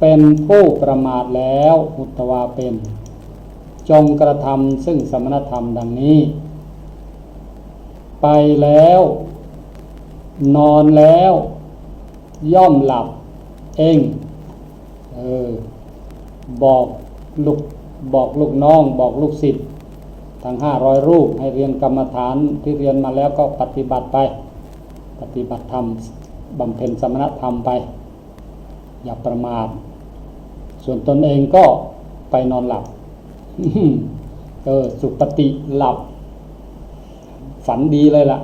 เป็นผู้ประมาทแล้วอุตวาเป็น จงกระทำซึ่งสมณธรรมดังนี้ ไปแล้ว นอนแล้ว ย่อมหลับ เองเออบอกลูกบอกลูกน้อง บอกลูกศิษย์ทั้งห้าร้อยรูปให้เรียนกรรมฐานที่เรียนมาแล้วก็ปฏิบัติไป ปฏิบัติธรรมบำเพ็ญสมณธรรมไป อย่าประมาทส่วนตนเองก็ไปนอนหลับเออสุปฏิหลับ ฝันดีเลยล่ะ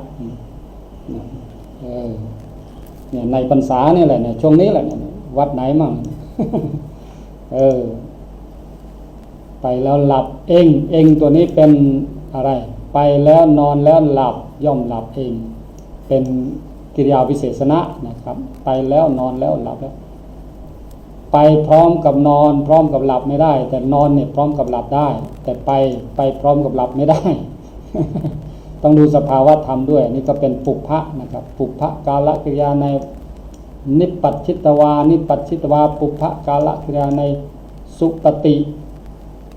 เออเนี่ยในพรรษาเนี่ยแหละเนี่ยช่วงนี้แหละวัดไหนมั่งเออ ไปแล้วหลับเองเองตัวนี้เป็นอะไร ไปแล้วนอนแล้วหลับย่อมหลับเอง เป็นกิริยาวิเศษณะนะครับ ไปแล้วนอนแล้วหลับแล้ว ไปพร้อมกับนอน พร้อมกับหลับไม่ได้ แต่นอนเนี่ยพร้อมกับหลับได้ แต่ไปไปพร้อมกับหลับไม่ได้ ต้องดูสภาวะธรรมด้วย นี่ก็เป็นปุพพะนะครับ ปุพพะกาลกิริยาในนิปปัจชิตวา นิปปัจชิตวา ปุพพะกาลกิริยาในสุปฏิ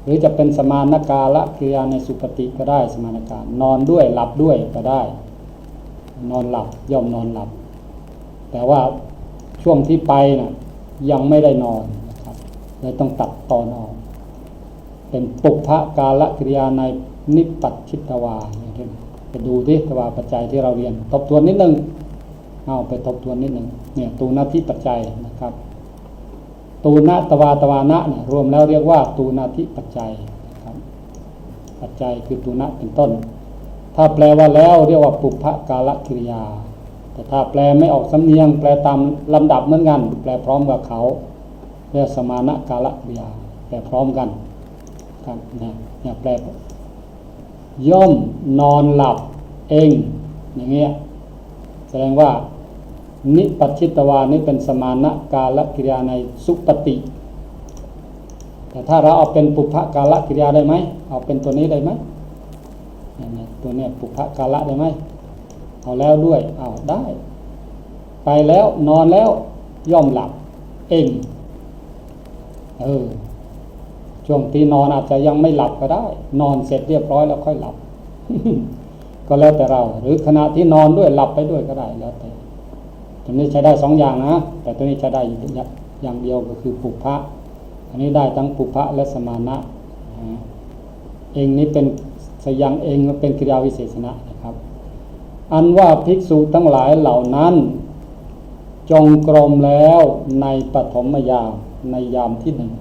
หรือจะเป็นสมานกาละกิริยาในสุปฏิก็ได้สมานการนอนด้วยหลับด้วยก็ได้ นอนหลับย่อมนอนหลับ แต่ว่าช่วงที่ไปนะ่ะ ยังไม่ได้นอนนะครับเลยต้องตัดตอนออก เป็นปุพพะกาลกิริยาในนิปปัจชิตวาอย่างที่ไปดูที่ตวาปัจจัยที่เราเรียน ทบทวนนิดนึงเอาไปทบทวนนิดนึงเนี่ยตูนาทิปัจจัยนะครับ ตูนะตวาตวานะเนี่ยรวมแล้วเรียกว่าตูนาทิปัจจัยนะครับ ปัจจัยคือตูนะเป็นต้น ถ้าแปลว่าแล้วเรียกว่าปุพพกาลกิริยา แต่ถ้าแปลไม่ออกสำเนียง แปลตามลำดับเหมือนกัน แปลพร้อมกับเขาเรียกสมานะกาลกิริยาแปลพร้อมกันครับนะเนี่ยแปลย่อมนอนหลับเองอย่างเงี้ยแสดงว่า นิปัจฉิตวานี่เป็นสมานะกาลกิริยาในสุปฏิ แต่ถ้าเราเอาเป็นปุพพกาลกิริยาได้ไหมเอาเป็นตัวนี้ได้ไหมตัวเนี้ยปุพพกาละได้ไหม เอาแล้วด้วยเอาได้ ไปแล้วนอนแล้วย่อมหลับ เองเออช่วงที่นอนอาจจะยังไม่หลับก็ได้ นอนเสร็จเรียบร้อยแล้วค่อยหลับ ก็แล้วแต่เรา หรือขณะที่นอนด้วยหลับไปด้วยก็ได้แล้วแต่ตัวนี้ใช้ได้สองอย่างนะ แต่ตัวนี้ใช้ได้อย่างเดียวก็คือปุพพะอันนี้ได้ทั้งปุพพะและสมานะเองนี้เป็นสยังเองเป็นกิริยาวิเศษณะนะครับ อันว่าภิกษุทั้งหลายเหล่านั้น จงกรมแล้วในปฐมยามในยามที่หนึ่ง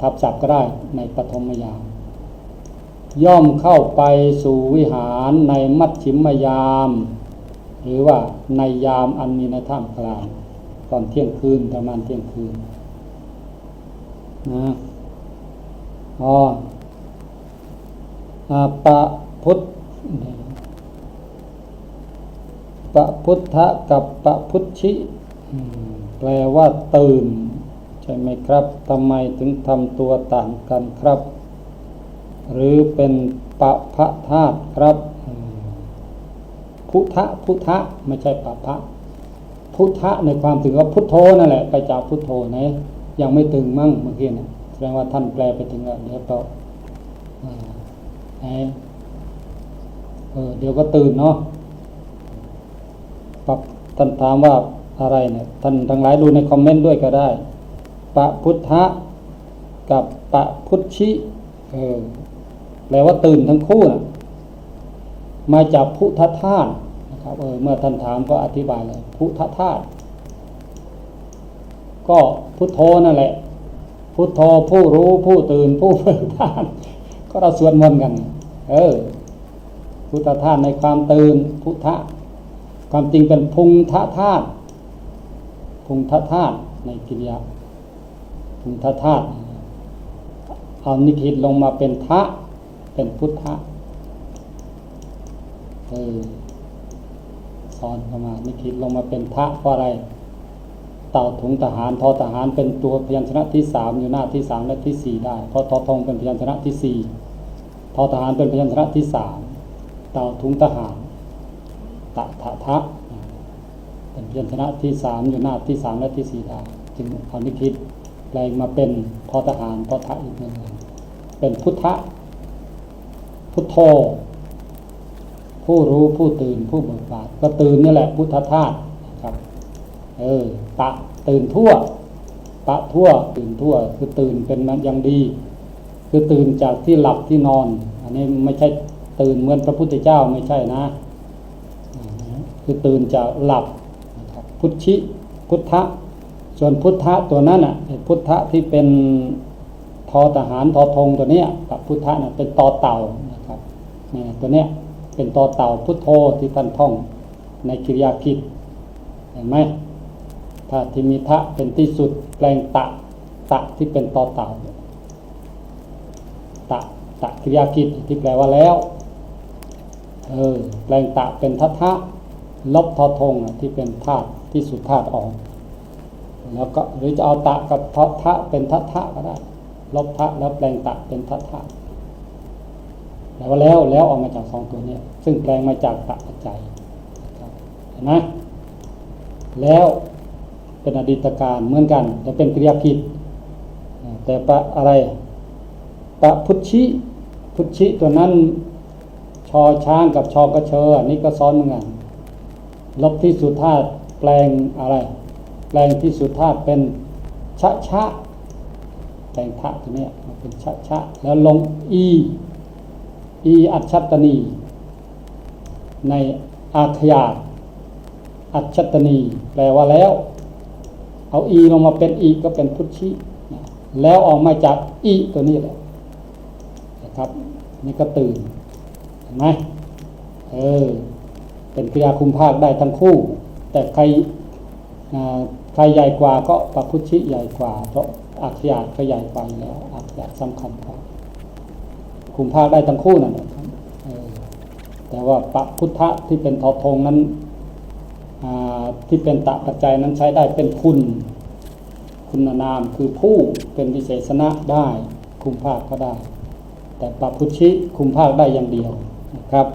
ทับศัพท์ก็ได้ในปฐมยาม ย่อมเข้าไปสู่วิหารในมัชชิมยาม หรือว่าในยามอันมีในท่ามกลางตอนเที่ยงคืนประมาณเที่ยงคืนนะอ๋ออาปะพุทธ ปะพุทธะกับปะพุทชิแปลว่าตื่น ใช่ไหมครับทำไมถึงทำตัวต่างกันครับ หรือเป็นปะพะธาตุครับ พุทธะพุทธะไม่ใช่ปะพะพุทธะในความถึงว่าพุทโธนั่นแหละ ไปจากพุทโธนะยังไม่ตึงมั่งเมื่อกี้นะแสดงว่าท่านแปลไปถึงแล้วเดี๋ยวต่อเออเดี๋ยวก็ตื่นเนาะ ปับ ท่านถามว่าอะไรเนี่ยท่านทั้งหลายดูในคอมเมนต์ด้วยก็ได้ ปะพุทธะกับปะพุทชิเออแปลว่าตื่นทั้งคู่นะมาจากพุทธธาตุนะครับเออเมื่อท่านถามก็อธิบายเลยพุทธธาตุก็พุทโธนั่นแหละ พุทโธผู้รู้ผู้ตื่นผู้เบิกบานก็เราสวดมนต์กัน เออ พุทธธาตุในความตื่นพุทธะ ความจริงเป็นพุงทธาตุพุงทธาตุในกิริยาพุงทธาตุเอานิคิดลงมาเป็นทะเป็นพุทธะเออสอนเข้ามานิคิดลงมาเป็นทะเพราะอะไร เต่าถุงทหารทอทหารเป็นตัวพยัญชนะที่สามอยู่หน้าที่สามและที่สี่ได้ เพราะทอทงเป็นพยัญชนะที่สี่ทอทหารเป็นพยัญชนะที่สามเต่าถุงทหาร ตะทะทะเป็นยัญชนะที่สามอยู่หน้าที่สามและที่สี่ได้จึงเอานิคิดแปลงมาเป็นทอทหารทอทะอีกหนึ่งเป็นพุทธะพุทโธผู้รู้ผู้ตื่นผู้เบิกบานก็ตื่นนี่แหละพุทธธาตุนะครับ เออตะตื่นทั่ว ตะทั่วตื่นทั่ว คือตื่นเป็นมันยังดี คือตื่นจากที่หลับที่นอน อันนี้ไม่ใช่ตื่นเหมือนพระพุทธเจ้าไม่ใช่นะ คือตื่นจากหลับพุทธิพุทธะส่วนพุทธะตัวนั้นอะพุทธะที่เป็นทอทหารทอธงตัวเนี้ยกับพุทธะน่ะเป็นตอเต่านะครับเนี่ยตัวเนี้ยเป็นตอเต่าพุทโธที่ท่านท่องในกิริยากิจเห็นไหมถ้าที่มีทะเป็นที่สุดแปลงตะตะที่เป็นตอเต่าตะตะกิริยากิจที่แปลว่าแล้วเออแปลงตะเป็นทัทธะ ลบทอทงที่เป็นธาตุที่สุดธาตุออก แล้วก็หรือจะเอาตะกับททะเป็นทัทะก็ได้ ลบทะแล้วแปลงตะเป็นทัทะแล้วว่าแล้วแล้วออกมาจากสองตัวนี้ซึ่งแปลงมาจากตะปัจจัยเห็นไหมแล้วเป็นอดีตการเหมือนกัน แต่เป็นกริยาผิด แต่ปะอะไรปะพุทธิพุทธิตัวนั้นชอช้างกับชอกระเชออันนี้ก็ซ้อนเหมือนกัน ลบที่สุดธาตุแปลงอะไร แปลงที่สุดธาตุเป็นชะชะแปลงทะตัวเนี้ยมันเป็นชะชะแล้วลงอีอีอัจฉตนี ในอาขยาอัจฉตนี แปลว่าแล้ว เอาอีลงมาเป็นอีก็เป็นพุทธิแล้วออกมาจากอีตัวนี้แหละนะครับ นี่ก็ตื่นเห็นไหมเออ เป็นกริยาคุมภาคได้ทั้งคู่ แต่ใครใครใหญ่กว่าก็ปะพุทธิใหญ่กว่า เพราะอักขยาก็ใหญ่กว่าแล้วอักขยาสำคัญกว่าคุมภาคได้ทั้งคู่นั่นแหละแต่ว่าปะพุทธะที่เป็นทอทงนั้นที่เป็นตะปัจจัยนั้นใช้ได้เป็นคุณ คุณนามคือผู้เป็นวิเศษณะได้คุมภาคก็ได้ แต่ปะพุทธิคุมภาคได้อย่างเดียวนะครับ